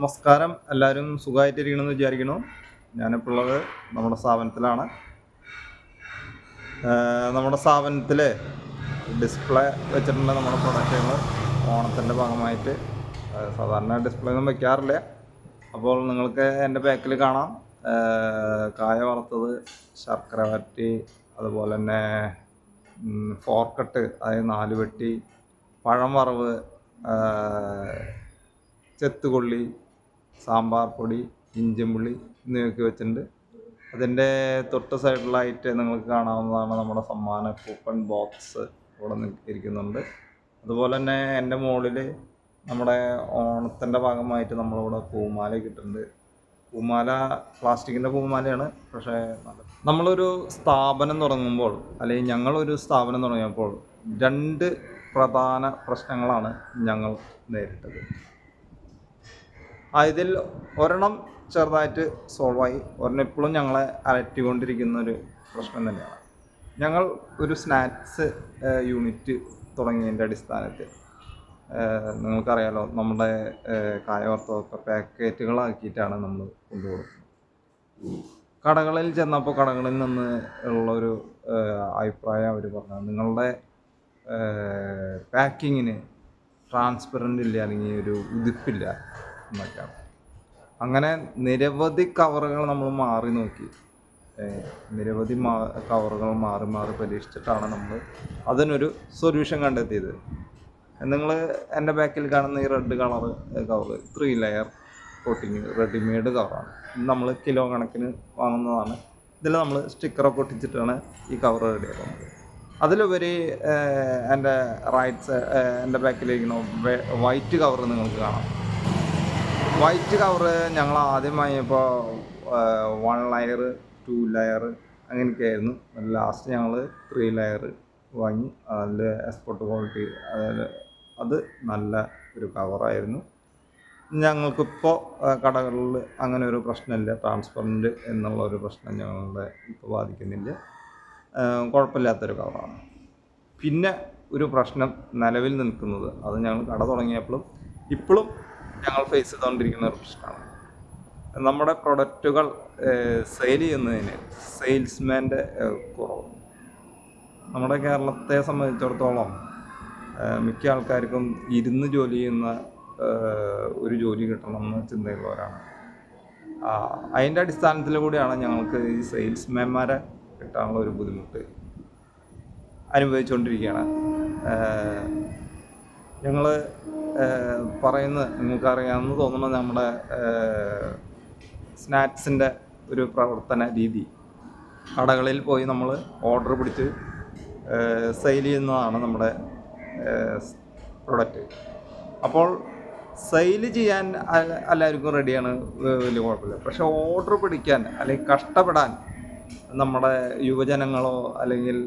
നമസ്കാരം. എല്ലാവരും സുഖമായിട്ടിരിക്കണമെന്ന് വിചാരിക്കുന്നു. ഞാനിപ്പോൾ ഉള്ളത് നമ്മുടെ സ്ഥാപനത്തിലാണ്. നമ്മുടെ സ്ഥാപനത്തിൽ ഡിസ്പ്ലേ വെച്ചിട്ടുള്ള നമ്മുടെ പ്രൊഡക്റ്റുകൾ ഓണത്തിന്റെ ഭാഗമായിട്ട് സാധാരണ ഡിസ്പ്ലേ ഒന്നും വെക്കാറില്ല. അപ്പോൾ നിങ്ങൾക്ക് എന്റെ ബാക്കിൽ കാണാം. കായ വറുത്തത് ശർക്കര വരട്ടി അതുപോലെ തന്നെ ഫോർക്കട്ട് അതായത് നാല് വെട്ടി പഴം വറവ് ചെത്തുകൊള്ളി സാമ്പാർ പൊടി ഇഞ്ചിമ്പുള്ളി എന്നിവയൊക്കെ വെച്ചിട്ടുണ്ട്. അതിന്റെ തൊട്ട് സൈഡിലായിട്ട് നിങ്ങൾക്ക് കാണാവുന്നതാണ് നമ്മുടെ സമ്മാന കൂപ്പൺ ബോക്സ് ഇവിടെ ഇരിക്കുന്നുണ്ട്. അതുപോലെ തന്നെ എന്റെ മുകളിൽ നമ്മുടെ ഓണത്തിന്റെ ഭാഗമായിട്ട് നമ്മളിവിടെ പൂമാല കിട്ടുന്നുണ്ട് പൂമാല പ്ലാസ്റ്റിക്കിന്റെ പൂമാലയാണ്. പക്ഷേ നമ്മളൊരു സ്ഥാപനം തുടങ്ങുമ്പോൾ അല്ലെങ്കിൽ ഞങ്ങളൊരു സ്ഥാപനം തുടങ്ങിയപ്പോൾ രണ്ട് പ്രധാന പ്രശ്നങ്ങളാണ് ഞങ്ങൾ നേരിട്ടത്. അതിൽ ഒരെണ്ണം ചെറുതായിട്ട് സോൾവായി. ഒരെണ്ണം ഇപ്പോഴും ഞങ്ങളെ അലറ്റിക്കൊണ്ടിരിക്കുന്ന ഒരു പ്രശ്നം തന്നെയാണ്. ഞങ്ങൾ ഒരു സ്നാക്സ് യൂണിറ്റ് തുടങ്ങിയതിന്റെ അടിസ്ഥാനത്തിൽ നിങ്ങൾക്കറിയാലോ നമ്മുടെ കായവർത്തമൊക്കെ പാക്കറ്റുകളാക്കിയിട്ടാണ് നമ്മൾ കൊണ്ടുപോകുന്നത് കടകളിൽ ചെന്നപ്പോൾ കടകളിൽ നിന്ന് ഉള്ളൊരു അഭിപ്രായം അവർ പറഞ്ഞത്. നിങ്ങളുടെ പാക്കിങ്ങിന് ട്രാൻസ്പെറന്റ് ഇല്ല അല്ലെങ്കിൽ ഒരു ഉതിപ്പില്ല. എന്നൊക്കെയാണ് അങ്ങനെ നിരവധി കവറുകൾ നമ്മൾ മാറി നോക്കി. നിരവധി മാ കവറുകൾ മാറി മാറി പരീക്ഷിച്ചിട്ടാണ് നമ്മൾ അതിനൊരു സൊല്യൂഷൻ കണ്ടെത്തിയത്. നിങ്ങൾ എന്റെ ബാക്കിൽ കാണുന്ന ഈ red colour cover three layer coating readymade കവറാണ് നമ്മൾ കിലോ കണക്കിന് വാങ്ങുന്നതാണ്. ഇതിൽ നമ്മൾ സ്റ്റിക്കറൊക്കെ ഒട്ടിച്ചിട്ടാണ് ഈ കവർ റെഡിയാക്കുന്നത് അതിലുപരി എന്റെ റൈറ്റ് സൈഡ് എന്റെ ബാക്കിലിരിക്കുന്ന വൈറ്റ് കവർ നിങ്ങൾക്ക് കാണാം. വൈറ്റ് കവറ് ഞങ്ങൾ ആദ്യമായി ഇപ്പോൾ വൺ ലെയർ ടു ലെയർ അങ്ങനെയൊക്കെയായിരുന്നു. ലാസ്റ്റ് ഞങ്ങൾ ത്രീ ലെയർ വാങ്ങി. അതിൽ എക്സ്പോർട്ട് ക്വാളിറ്റി അതായത് അത് നല്ല ഒരു കവറായിരുന്നു ഞങ്ങൾക്കിപ്പോൾ കടകളിൽ അങ്ങനെ ഒരു പ്രശ്നമില്ല. ട്രാൻസ്പെറന്റ് എന്നുള്ള ഒരു പ്രശ്നം ഞങ്ങളുടെ ഇപ്പോൾ ബാധിക്കുന്നില്ല. കുഴപ്പമില്ലാത്തൊരു കവറാണ് പിന്നെ ഒരു പ്രശ്നം നിലവിൽ നിൽക്കുന്നത് അത് ഞങ്ങൾ കട തുടങ്ങിയപ്പോഴും ഇപ്പോഴും ഞങ്ങൾ ഫേസ് ചെയ്തുകൊണ്ടിരിക്കുന്ന ഒരു പ്രശ്നമാണ്. നമ്മുടെ പ്രൊഡക്റ്റുകൾ സെയിൽ ചെയ്യുന്നതിന് സെയിൽസ്മാന്റെ കുറവ്. നമ്മുടെ കേരളത്തെ സംബന്ധിച്ചിടത്തോളം മിക്ക ആൾക്കാർക്കും ഇരുന്ന് ജോലി ചെയ്യുന്ന ഒരു ജോലി കിട്ടണം എന്ന് ചിന്തയുള്ളവരാണ്. അതിന്റെ അടിസ്ഥാനത്തിൽ കൂടിയാണ് ഞങ്ങൾക്ക് ഈ സെയിൽസ്മാൻമാരെ കിട്ടാനുള്ള ഒരു ബുദ്ധിമുട്ട് അനുഭവിച്ചുകൊണ്ടിരിക്കുകയാണ് ഞങ്ങൾ പറയുന്നത് നിങ്ങൾക്കറിയാമെന്ന് തോന്നുന്നത് നമ്മുടെ സ്നാക്സിന്റെ ഒരു പ്രവർത്തന രീതി. കടകളിൽ പോയി നമ്മൾ ഓർഡർ പിടിച്ച് സെയിൽ ചെയ്യുന്നതാണ് നമ്മുടെ പ്രൊഡക്റ്റ്. അപ്പോൾ സെയിൽ ചെയ്യാൻ എല്ലാവർക്കും റെഡിയാണ് വലിയ കുഴപ്പമില്ല. പക്ഷെ ഓർഡർ പിടിക്കാൻ അല്ലെങ്കിൽ കഷ്ടപ്പെടാൻ നമ്മുടെ യുവജനങ്ങളോ അല്ലെങ്കിൽ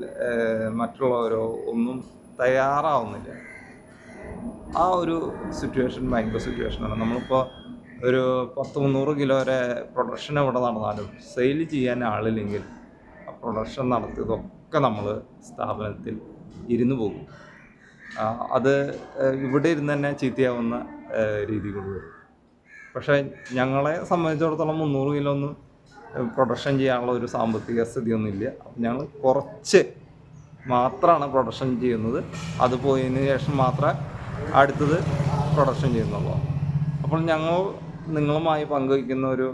മറ്റുള്ളവരോ ഒന്നും തയ്യാറാവുന്നില്ല. ആ ഒരു സിറ്റുവേഷൻ ഭയങ്കര സിറ്റുവേഷനാണ് നമ്മളിപ്പോൾ ഒരു പത്ത് മുന്നൂറ് കിലോ വരെ പ്രൊഡക്ഷൻ എവിടെ നടന്നാലും സെയിൽ ചെയ്യാൻ ആളില്ലെങ്കിൽ ആ പ്രൊഡക്ഷൻ നടത്തിയതൊക്കെ നമ്മൾ സ്ഥാപനത്തിൽ ഇരുന്നു പോകും. അത് ഇവിടെ ഇരുന്ന് തന്നെ ചീത്തയാവുന്ന രീതി കൊണ്ടുവരും പക്ഷേ ഞങ്ങളെ സംബന്ധിച്ചിടത്തോളം മുന്നൂറ് കിലോ ഒന്നും പ്രൊഡക്ഷൻ ചെയ്യാനുള്ള ഒരു സാമ്പത്തിക സ്ഥിതിയൊന്നുമില്ല അപ്പം ഞങ്ങൾ കുറച്ച് മാത്രമാണ് പ്രൊഡക്ഷൻ ചെയ്യുന്നത്. അത് പോയതിന് ശേഷം മാത്രമേ അടുത്തത് പ്രൊഡക്ഷൻ ചെയ്യുന്നുള്ളൂ. അപ്പോൾ ഞങ്ങൾ നിങ്ങളുമായി പങ്കുവയ്ക്കുന്ന ഒരു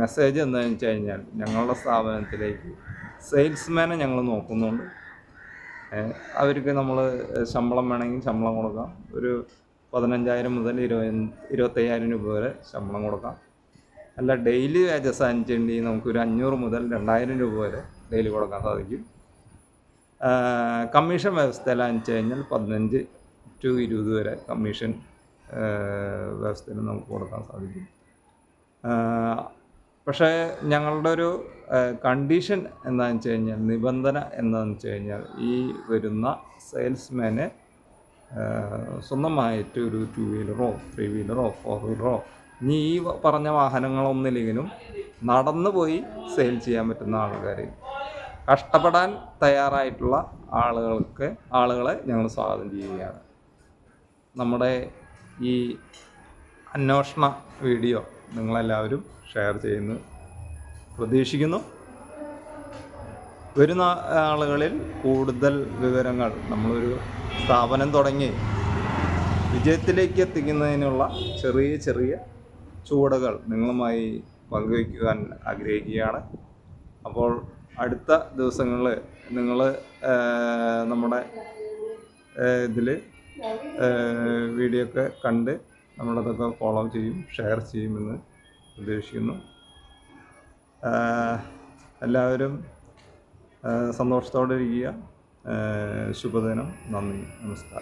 മെസ്സേജ് എന്താണെന്ന് വെച്ച് കഴിഞ്ഞാൽ ഞങ്ങളുടെ സ്ഥാപനത്തിലേക്ക് സെയിൽസ്മാനെ ഞങ്ങൾ നോക്കുന്നുണ്ട്. അവർക്ക് നമ്മൾ ശമ്പളം വേണമെങ്കിൽ ശമ്പളം കൊടുക്കാം. ഒരു പതിനഞ്ചായിരം മുതൽ ഇരുപത് ഇരുപത്തയ്യായിരം രൂപ വരെ ശമ്പളം കൊടുക്കാം. അല്ല ഡെയിലി വേജസ് അനുസരിച്ചുണ്ടെങ്കിൽ നമുക്കൊരു അഞ്ഞൂറ് മുതൽ രണ്ടായിരം രൂപ വരെ ഡെയിലി കൊടുക്കാൻ സാധിക്കും. കമ്മീഷൻ വ്യവസ്ഥയിലാണെന്ന് വെച്ച് കഴിഞ്ഞാൽ പതിനഞ്ച് ടു ഇരുപത് വരെ കമ്മീഷൻ വ്യവസ്ഥയിൽ നമുക്ക് കൊടുക്കാൻ സാധിക്കും. പക്ഷേ ഞങ്ങളുടെ ഒരു കണ്ടീഷൻ എന്താണെന്ന് വെച്ച് കഴിഞ്ഞാൽ നിബന്ധന എന്താണെന്ന് വെച്ച് കഴിഞ്ഞാൽ ഈ വരുന്ന സെയിൽസ്മാന് സ്വന്തമായിട്ട് ഒരു ടു വീലറോ ത്രീ വീലറോ ഫോർ വീലറോ ഇനി ഈ പറഞ്ഞ വാഹനങ്ങളൊന്നില്ലെങ്കിലും നടന്നു പോയി സെയിൽ ചെയ്യാൻ പറ്റുന്ന ആൾക്കാർ കഷ്ടപ്പെടാൻ തയ്യാറായിട്ടുള്ള ആളുകൾക്ക് ആളുകളെ ഞങ്ങൾ സ്വാഗതം ചെയ്യുകയാണ്. നമ്മുടെ ഈ അന്വേഷണ വീഡിയോ നിങ്ങളെല്ലാവരും ഷെയർ ചെയ്യുന്നു. പ്രതീക്ഷിക്കുന്നു. വരുന്ന ആളുകളിൽ കൂടുതൽ വിവരങ്ങൾ നമ്മളൊരു സ്ഥാപനം തുടങ്ങി വിജയത്തിലേക്ക് എത്തിക്കുന്നതിനുള്ള ചെറിയ ചെറിയ ചുവടുകൾ നിങ്ങളുമായി പങ്കുവയ്ക്കുവാൻ ആഗ്രഹിക്കുകയാണ്. അപ്പോൾ അടുത്ത ദിവസങ്ങളിൽ നിങ്ങൾ നമ്മുടെ ഇതിൽ വീഡിയോ ഒക്കെ കണ്ട് നമ്മളതൊക്കെ ഫോളോ ചെയ്യും ഷെയർ ചെയ്യുമെന്ന് പ്രതീക്ഷിക്കുന്നു എല്ലാവരും സന്തോഷത്തോടെ ഇരിക്കുക. ശുഭദിനം. നന്ദി. നമസ്കാരം.